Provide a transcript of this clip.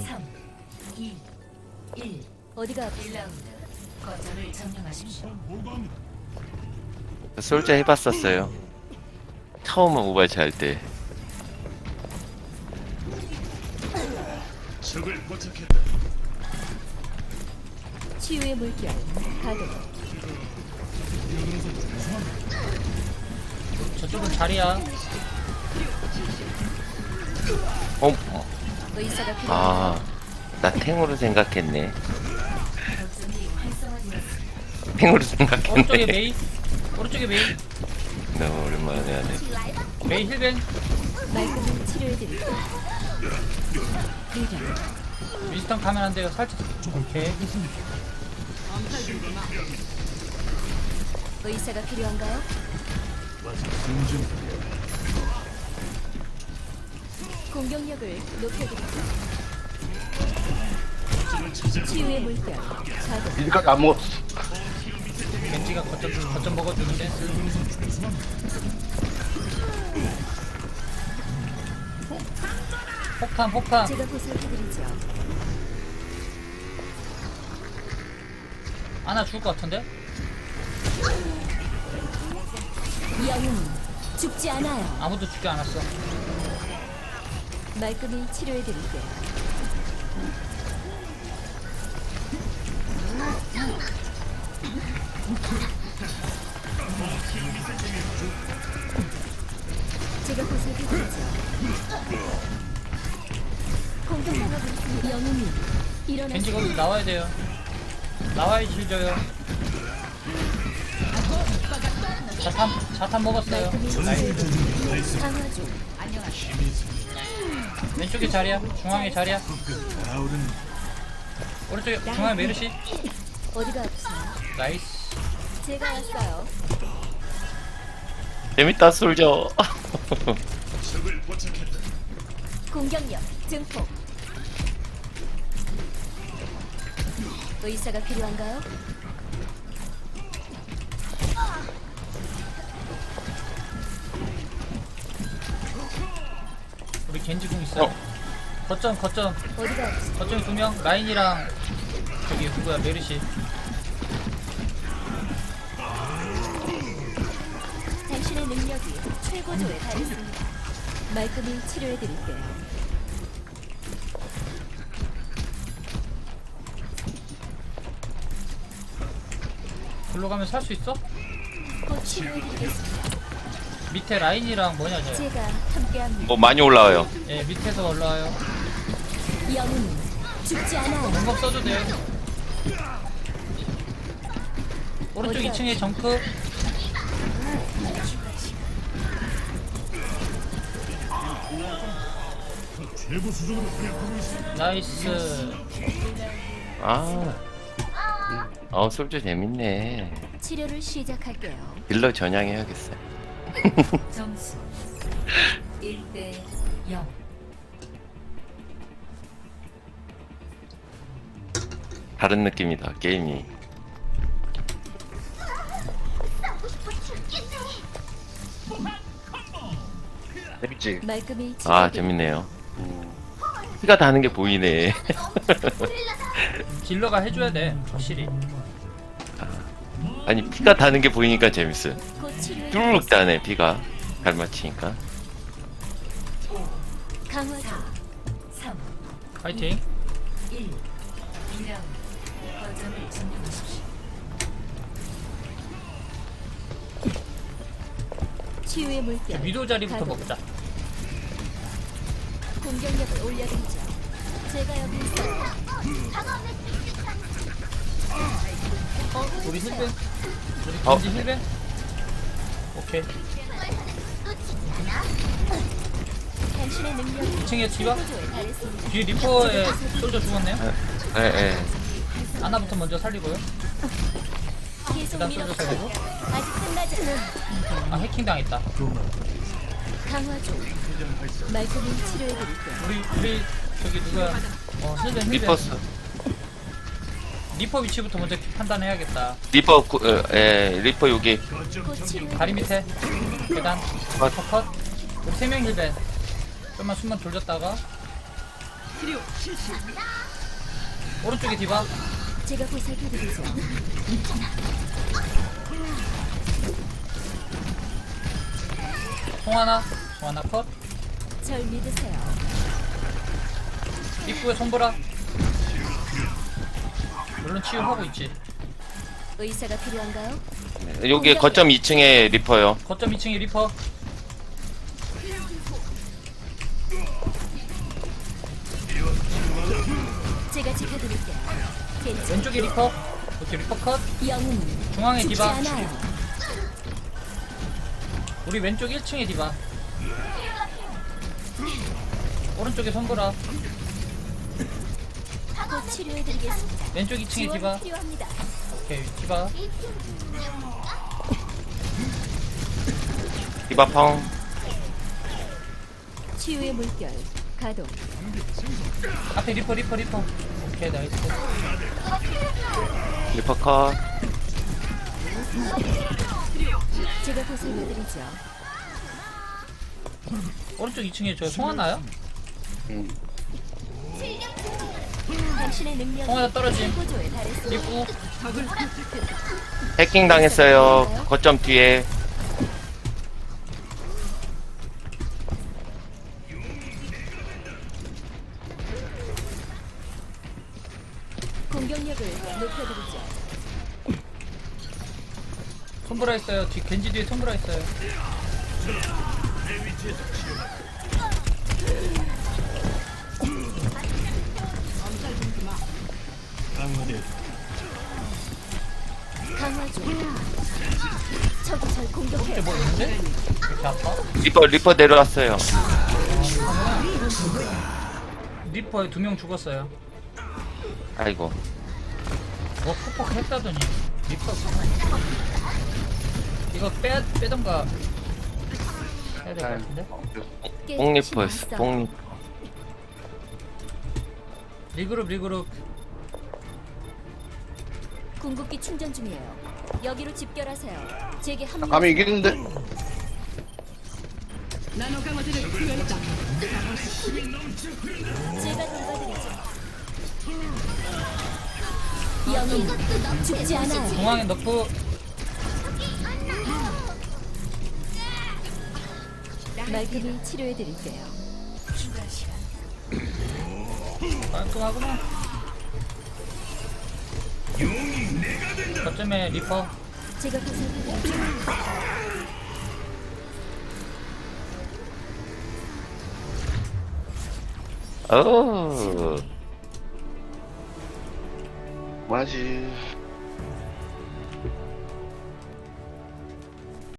안 3, 2, 1. 어디가 아프세요? 1라운드. 거점을 점령하십시오. 솔저 해봤었어요. 처음 오발차 할 때. 치유의 물결 가동 저쪽은 자리야 어? 의사가 필요합니다. 아, 나 탱으로 생각했네. 탱으로 오른쪽에 생각했네. 메이 오른쪽에 메이 너무 오랜만에 하네. 메이 힐벤 말끔히 치료해드릴게요. 대장 윈스턴 가면 안 돼요 살짝 오케이 의사가 필요한가요? 공격력을 높여드릴게요. 치유의 물결 가동 이제까지 안 먹었어. 겐지가 거점 거점 먹어주는데 폭탄 폭탄 제가 보살펴드리죠. 하나 죽을 것 같은데 영웅 죽지 않아요. 아무도 죽지 않았어 말끔히 치료해드릴게요. 제가 보살펴드리죠. 공격당하고 있습니다. 영웅이 겐지 일어나세요. 거기서 나와야 돼요 나와야 질 줘요 자탄 자탄 먹었어요 말끔히 치료해드릴게요. 강화 중. 왼쪽에 자리야 중앙에 자리야 오른쪽에 중앙에 메르시 어디가 아프세요? 나이스 제가 왔어요. 재밌다, 솔저. 공격력 증폭. 의사가 필요한가요? 겐지 궁 있어요 어. 거점 거점 어디가? 거점에 두명 라인이랑 저기 누구야 메르시 당신의 능력이 최고조에 달했습니다. 말끔히 치료해드릴게요. 글로 가면 살 수 있어? 곧 치료해드리겠습니다. 밑에 라인이랑 뭐냐 쟤 제가 함께합니다. 뭐 많이 올라와요. 예, 밑에서 올라와요 영웅은 죽지 않아요. 공법 써도 돼 오른쪽 어디가 2층에 정크 나이스 아. 어, 솔저 재밌네. 치료를 시작할게요. 딜러 전향해야겠어요. 점수 1대 0. 다른 느낌이다, 게임이. 재밌지? 말끔히 아. 재밌네요. 피가 다는 게 보이네. 딜러가 해줘야 돼 확실히 아 니, 피가 다는 게 보이니까 재밌어요. 뚜룩 치료해드리겠습니다. 다네, 피가. 잘 맞히니까. 강화 중. 3, 파이팅 1. 2라운드. 거점을 점령하십시오. 치유의 물결. 위도 자리부터 가동. 먹자 공격력을 올려드리죠. 제가 여기 있어요. 우리 힐벤 우리 어. 겐지 힐벤 오케이 당신의 능력이 2층에 디바. 뒤에 리퍼에 솔져 죽었네요 예, 예. 하나부터 먼저 살리고요 일단. 솔져 살리고 아직 끝나지 않아. 아 해킹 당했다 강화 중. 말끔히 치료해드릴게요. 우리 우리 저기 누가 어 힐벤 힐벤 리퍼스. 리퍼 위치부터 먼저 판단해야겠다 리퍼, 구, 어, 예, 리퍼 여기. 다리 밑에 계단 컷. 컷 우리 세명 힐벤 좀만 숨만 돌렸다가 오른쪽에 디바 제가 보살펴드리죠. 송하나 송하나 컷 절 믿으세요. 입구에 손보라 물론 치유하고 있지 의사가 필요한가요? 여기 거점 2층에 리퍼요. 거점 2층에 리퍼 제가 지켜드릴게요. 괜찮. 왼쪽에 리퍼 이렇게 리퍼 컷 영웅 중앙에 죽지 디바 않아요. 우리 왼쪽 1층에 디바 오른쪽에 손보라 곧 치료해드리겠습니다. 왼쪽 2층에 지원이 디바 필요합니다. 오케이 디바 디바펑. 치유의 물결 가동. 앞에 리퍼 리퍼 리퍼 오케이 나이스 리퍼 컷. 제가 보살펴드리죠. 오른쪽 2층에 저 송하나요? 당신의 능력이 송하나 떨어짐 최고조에. 입구 해킹 당했어요. 거점 뒤에. 공격력을 높여드리죠. 손보라 있어요 뒤 겐지 뒤에 손보라 있어요 강화 중. 적이 절 공격해. 뭐 있는데? 이렇게 아파? 리퍼 리퍼 내려왔어요. 리퍼에 두 명 죽었어요 아이고. 뭐 퍽퍽 했다더니 리퍼 이거 빼, 빼던가 해야 될 것 같은데? 뽕리퍼였어. 뽕리. 리그룹 리그룹 궁극기 충전 중이에요. 여기로 집결하세요. 제게 합류. 가면 이기는데 제가 돌봐드리죠. 영웅 죽지 않아요. 중앙에 넣고 말끔히 치료해드릴게요. 깔끔하구나 거점에 리퍼 제가. 어. 뭐하지